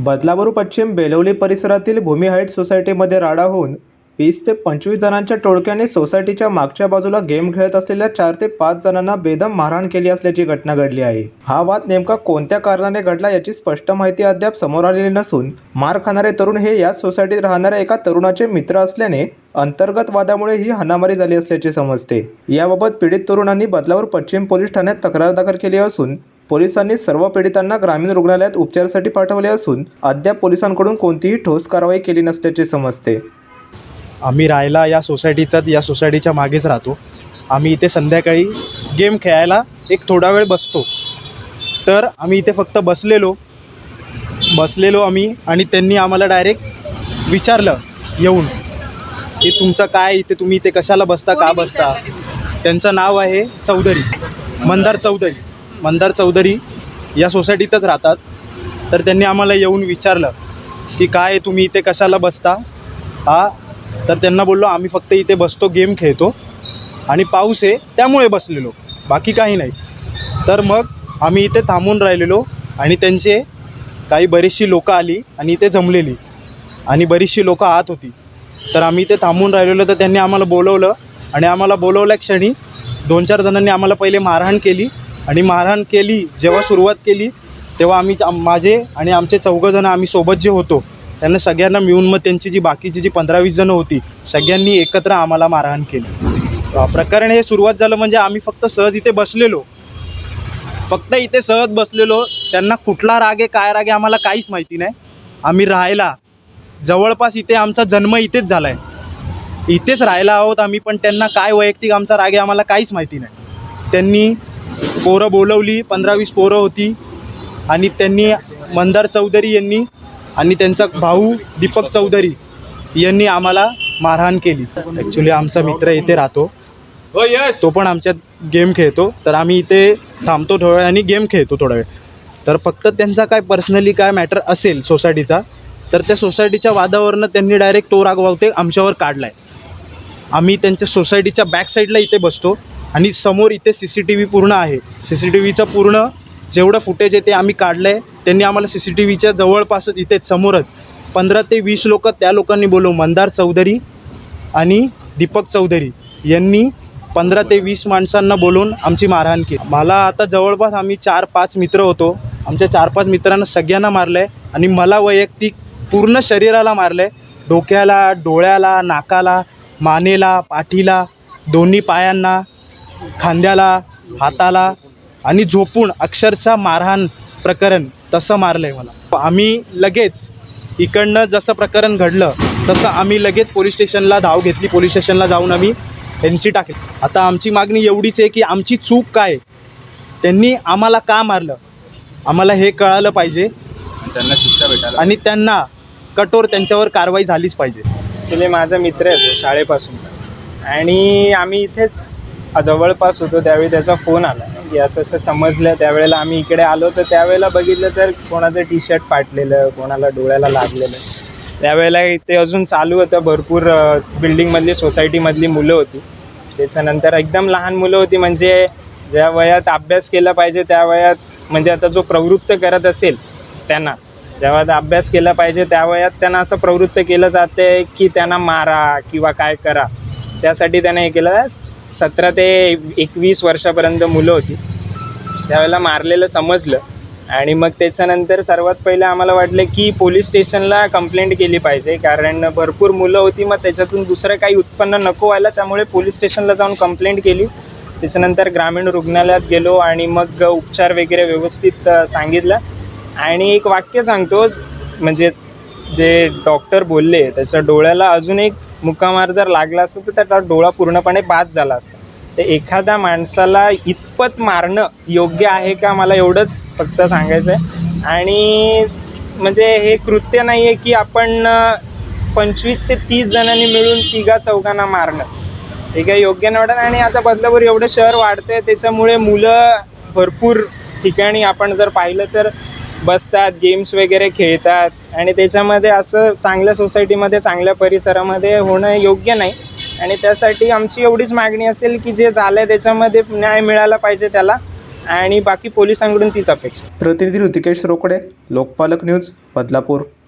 बदलापूर पश्चिम बेलवली परिसरातील भूमी हाईट सोसायटीमध्ये राडा होऊन वीस ते पंचवीस जणांच्या टोळक्याने सोसायटीच्या मागच्या बाजूला गेम खेळत असलेल्या चार ते पाच जणांना बेदम मारहाण केली असल्याची घटना घडली आहे. हा वाद नेमका कोणत्या कारणाने घडला याची स्पष्ट माहिती अद्याप समोर आलेली नसून मार खाणारे तरुण हे याच सोसायटीत राहणाऱ्या एका तरुणाचे मित्र असल्याने अंतर्गत वादामुळे ही हाणामारी झाली असल्याचे समजते. याबाबत पीडित तरुणांनी बदलावर पश्चिम पोलीस ठाण्यात तक्रार दाखल केली असून पोलिसांनी सर्व पीडितांना ग्रामीण रुग्णालयात उपचारासाठी पाठवले असून अद्याप पोलिसांकडून कोणतीही ठोस कारवाई केली नसल्याचे समजते. आम्ही राहायला या सोसायटीचाच या सोसायटीच्या मागेच राहतो. आम्ही इथे संध्याकाळी गेम खेळायला एक थोडा वेळ बसतो. तर आम्ही इथे फक्त बसलेलो. बसलेलो आम्ही आणि त्यांनी आम्हाला डायरेक्ट विचारलं येऊन की तुमचं काय? इथे तुम्ही इथे कशाला बसता? का बसता? त्यांचं नाव आहे चौधरी मंदार चौधरी. मंदार चौधरी या सोसायटीतच राहतात. तर त्यांनी आम्हाला येऊन विचारलं की काय तुम्ही इथे कशाला बसता? हा? तर त्यांना बोललो आम्ही फक्त इथे बसतो गेम खेळतो आणि पाऊस आहे त्यामुळे बसलेलो. बाकी काही नाही. तर मग आम्ही इथे थांबून राहिलेलो आणि त्यांचे काही बरीचशी लोकं आली आणि इथे जमलेली आणि बरीचशी लोकं आत होती. तर आम्ही इथे थांबून राहिलेलो तर त्यांनी आम्हाला बोलवलं आणि आम्हाला बोलवल्या क्षणी दोन चार जणांनी आम्हाला पहिले मारहाण केली आणि मारहाण केली जेव्हा सुरुवात केली तेव्हा आम्ही माझे आणि आमचे चौघंजणं आम्ही सोबत जे होतो त्यांना सगळ्यांना मिळून मग त्यांची जी बाकीची जी पंधरा वीस जणं होती सगळ्यांनी एकत्र आम्हाला मारहाण केली. प्रकरण हे सुरुवात झालं म्हणजे आम्ही फक्त सहज इथे बसलेलो. फक्त इथे सहज बसलेलो. त्यांना कुठला राग आहे काय राग आहे आम्हाला काहीच माहिती नाही. आम्ही राहायला. जवळपास इथे आमचा जन्म इथेच झाला आहे इथेच राहायला आहोत आम्ही पण त्यांना काय वैयक्तिक आमचा राग आहे आम्हाला काहीच माहिती नाही. त्यांनी पोरं बोलवली पंधरा वीस पोरं होती. आणि त्यांनी मंदार चौधरी यांनी आणि त्यांचा भाऊ दीपक चौधरी यांनी आम्हाला मारहाण केली. ॲक्च्युली आमचा मित्र इथे राहतो. तो पण आमच्यात गेम खेळतो. तर आम्ही इथे थांबतो थोडा वेळ आणि गेम खेळतो थोडा वेळ. तर फक्त त्यांचा काय पर्सनली काय मॅटर असेल सोसायटीचा तर त्या सोसायटीच्या वादावरनं त्यांनी डायरेक्ट तो राग वावते आमच्यावर काढला आहे आम्ही त्यांच्या सोसायटीच्या बॅक साईडला इथे बसतो. आणि समोर इथे सी सी टी व्ही पूर्ण आहे. सी सी टी व्हीचं पूर्ण जेवढं फुटेज आहे ते आम्ही काढलं आहे त्यांनी आम्हाला सी सी टी व्हीच्या जवळपासच इथेच समोरच पंधरा ते वीस लोक त्या लोकांनी बोलवून मंदार चौधरी आणि दीपक चौधरी यांनी पंधरा ते वीस माणसांना बोलून आमची मारहाण केली. मला आता जवळपास आम्ही चार पाच मित्र होतो. आमच्या चार पाच मित्रांना सगळ्यांना मारलं आहे आणि मला वैयक्तिक पूर्ण शरीराला मारलं आहे डोक्याला डोळ्याला नाकाला मानेला पाठीला दोन्ही पायांना खांद्याला हाताला आणि झोपून अक्षरशः मारहाण प्रकरण तसं मारलं आहे मला. आम्ही लगेच इकडनं जसं प्रकरण घडलं तसं आम्ही लगेच पोलीस स्टेशनला धाव घेतली. पोलीस स्टेशनला जाऊन आम्ही एन सी टाकली. आता आमची मागणी एवढीच आहे की आमची चूक काय? त्यांनी आम्हाला का मारलं? आम्हाला हे कळालं पाहिजे. त्यांना शिक्षा भेटायला आणि त्यांना कठोर त्यांच्यावर कारवाई झालीच पाहिजे. ॲक्च्युली माझा मित्र आहे तो शाळेपासून. आणि आम्ही इथेच जवळपास होतो त्यावेळी त्याचा फोन आला. की असं असं समजलं त्यावेळेला आम्ही इकडे आलो तर त्यावेळेला बघितलं तर कोणाचं टी शर्ट फाटलेलं कोणाला डोळ्याला लागलेलं. त्यावेळेला इथे अजून चालू होतं भरपूर बिल्डिंगमधली सोसायटीमधली मुलं होती. त्याच्यानंतर एकदम लहान मुलं होती म्हणजे ज्या वयात अभ्यास केला पाहिजे त्या वयात म्हणजे आता जो प्रवृत्त करत असेल त्यांना जेव्हा अभ्यास केला पाहिजे त्या वयात त्यांना असं प्रवृत्त केलं जाते की त्यांना मारा किंवा काय करा. त्यासाठी त्याने हे केलं सतरा ते एकवीस वर्षापर्यंत मुलं होती. त्यावेळेला मारलेलं समजलं. आणि मग त्याच्यानंतर सर्वात पहिलं आम्हाला वाटलं की पोलीस स्टेशनला कंप्लेंट केली पाहिजे. कारण भरपूर मुलं होती मग त्याच्यातून दुसरं काही उत्पन्न नको व्हायला त्यामुळे पोलीस स्टेशनला जाऊन कंप्लेंट केली. त्याच्यानंतर ग्रामीण रुग्णालयात गेलो आणि मग उपचार वगैरे व्यवस्थित सांगितला सांगितलं. आणि एक वाक्य सांगतो म्हणजे जे डॉक्टर बोलले त्याच्या डोळ्याला अजून एक मुकामार जर लागला असतं तर त्याचा डोळा पूर्णपणे बाद झाला असता. तर एखाद्या माणसाला इतपत मारणं योग्य आहे का? मला एवढंच फक्त सांगायचं आहे आणि म्हणजे हे कृत्य नाही आहे की आपण पंचवीस ते तीस जणांनी मिळून तिघा चौघांना मारणं. हे काही योग्य नाही वाटत. आणि आता बदलापूर एवढं शहर वाढतंय त्याच्यामुळे मुलं भरपूर ठिकाणी आपण जर पाहिलं तर बसतात गेम्स वगैरे खेळतात आणि त्याच्यामध्ये असं चांगल्या सोसायटीमध्ये चांगल्या परिसरामध्ये होणं योग्य नाही. आणि त्यासाठी आमची एवढीच मागणी असेल की जे झालं आहे त्याच्यामध्ये न्याय मिळाला पाहिजे त्याला आणि बाकी पोलिसांकडून तीच अपेक्षा. प्रतिनिधी ऋतिकेश रोकडे लोकपालक न्यूज बदलापूर.